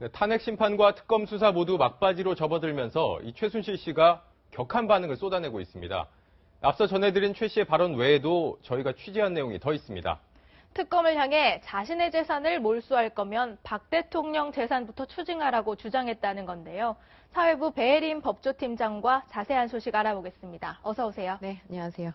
네, 탄핵 심판과 특검 수사 모두 막바지로 접어들면서 이 최순실 씨가 격한 반응을 쏟아내고 있습니다. 앞서 전해드린 최 씨의 발언 외에도 저희가 취재한 내용이 더 있습니다. 특검을 향해 자신의 재산을 몰수할 거면 박 대통령 재산부터 추징하라고 주장했다는 건데요. 사회부 배혜림 법조팀장과 자세한 소식 알아보겠습니다. 어서 오세요. 네, 안녕하세요.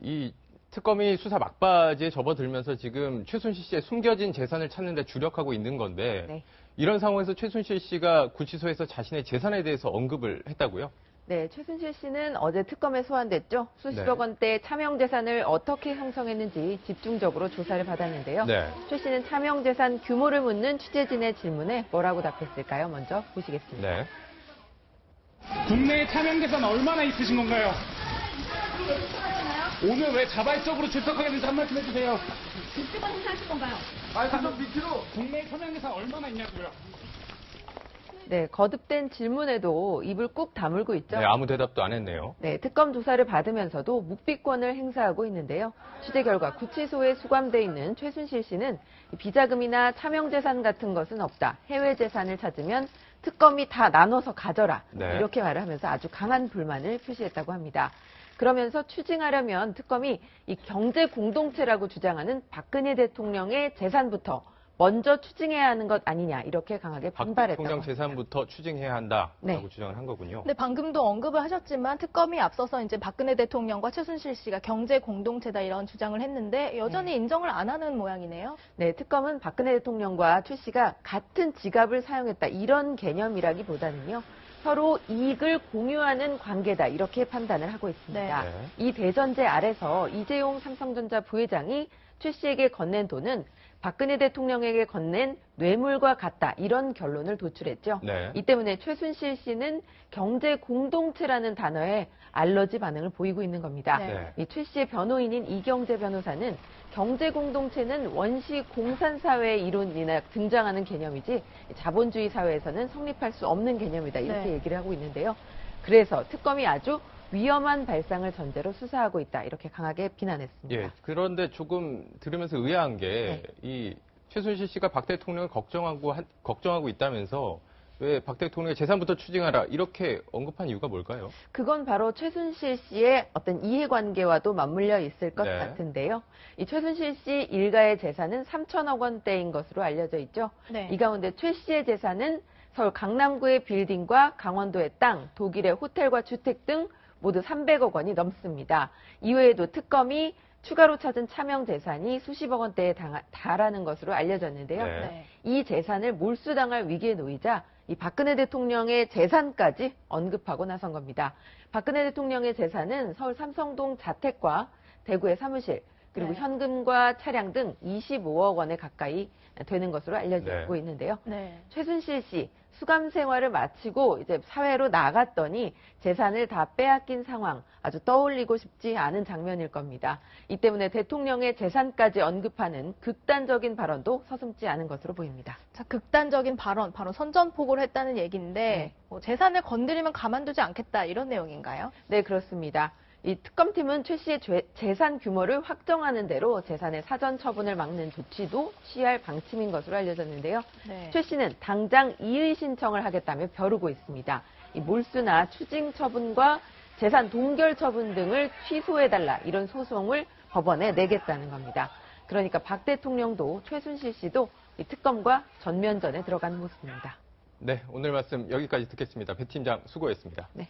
이 특검이 수사 막바지에 접어들면서 지금 최순실 씨의 숨겨진 재산을 찾는 데 주력하고 있는 건데 네. 이런 상황에서 최순실 씨가 구치소에서 자신의 재산에 대해서 언급을 했다고요? 네, 최순실 씨는 어제 특검에 소환됐죠. 수십억 네. 원대 차명 재산을 어떻게 형성했는지 집중적으로 조사를 받았는데요. 네. 최 씨는 차명 재산 규모를 묻는 취재진의 질문에 뭐라고 답했을까요? 먼저 보시겠습니다. 네. 국내에 차명 재산 얼마나 있으신 건가요? 오늘 왜 자발적으로 출석하게 된지 한 말씀 해주세요. 집주권 행사하실 건가요? 아, 잠깐 밑으로. 국내에 차명재산 얼마나 있냐고요? 네, 거듭된 질문에도 입을 꾹 다물고 있죠. 네, 아무 대답도 안 했네요. 네, 특검 조사를 받으면서도 묵비권을 행사하고 있는데요. 취재 결과 구치소에 수감돼 있는 최순실 씨는 비자금이나 차명 재산 같은 것은 없다. 해외 재산을 찾으면 특검이 다 나눠서 가져라. 네. 이렇게 말을 하면서 아주 강한 불만을 표시했다고 합니다. 그러면서 추징하려면 특검이 이 경제 공동체라고 주장하는 박근혜 대통령의 재산부터 먼저 추징해야 하는 것 아니냐 이렇게 강하게 박 반발했다고 합니다. 재산부터 추징해야 한다라고 네. 주장을 한 거군요. 근데 방금도 언급을 하셨지만 특검이 앞서서 이제 박근혜 대통령과 최순실 씨가 경제 공동체다 이런 주장을 했는데 여전히 인정을 안 하는 모양이네요. 네, 특검은 박근혜 대통령과 최 씨가 같은 지갑을 사용했다 이런 개념이라기보다는요. 서로 이익을 공유하는 관계다 이렇게 판단을 하고 있습니다. 네. 이 대전제 아래서 이재용 삼성전자 부회장이 최 씨에게 건넨 돈은 박근혜 대통령에게 건넨 뇌물과 같다 이런 결론을 도출했죠. 네. 이 때문에 최순실 씨는 경제 공동체라는 단어에 알러지 반응을 보이고 있는 겁니다. 네. 이최 씨의 변호인인 이경재 변호사는 경제 공동체는 원시 공산 사회의 이론이나 등장하는 개념이지 자본주의 사회에서는 성립할 수 없는 개념이다 이렇게 네. 얘기를 하고 있는데요. 그래서 특검이 아주 위험한 발상을 전제로 수사하고 있다 이렇게 강하게 비난했습니다. 예, 그런데 조금 들으면서 의아한 게 네. 이 최순실 씨가 박 대통령을 걱정하고 한- 걱정하고 있다면서 왜박 대통령의 재산부터 추징하라 이렇게 언급한 이유가 뭘까요? 그건 바로 최순실 씨의 어떤 이해관계와도 맞물려 있을 것 네. 같은데요. 이 최순실 씨 일가의 재산은 3천억 원대인 것으로 알려져 있죠. 네. 이 가운데 최 씨의 재산은 서울 강남구의 빌딩과 강원도의 땅, 독일의 호텔과 주택 등 모두 300억 원이 넘습니다. 이외에도 특검이 추가로 찾은 차명 재산이 수십억 원대에 당- 달하는 것으로 알려졌는데요. 네. 네. 이 재산을 몰수당할 위기에 놓이자 이 박근혜 대통령의 재산까지 언급하고 나선 겁니다. 박근혜 대통령의 재산은 서울 삼성동 자택과 대구의 사무실 그리고 네. 현금과 차량 등 25억 원에 가까이 되는 것으로 알려지고 네. 있는데요. 네. 최순실 씨 수감 생활을 마치고 이제 사회로 나갔더니 재산을 다 빼앗긴 상황 아주 떠올리고 싶지 않은 장면일 겁니다. 이 때문에 대통령의 재산까지 언급하는 극단적인 발언도 서슴지 않은 것으로 보입니다. 자, 극단적인 발언, 바로 선전포고를 했다는 얘기인데 네. 뭐 재산을 건드리면 가만두지 않겠다 이런 내용인가요? 네, 그렇습니다. 이 특검팀은 최 씨의 죄- 재산 규모를 확정하는 대로 재산의 사전 처분을 막는 조치도 취할 방침인 것으로 알려졌는데요. 네. 최 씨는 당장 이의 신청을 하겠다며 벼르고 있습니다. 이 몰수나 추징 처분과 재산 동결 처분 등을 취소해달라 이런 소송을 법원에 내겠다는 겁니다. 그러니까 박 대통령도 최순실 씨도 이 특검과 전면전에 들어간 모습입니다. 네, 오늘 말씀 여기까지 듣겠습니다. 배 팀장 수고했습니다. 네.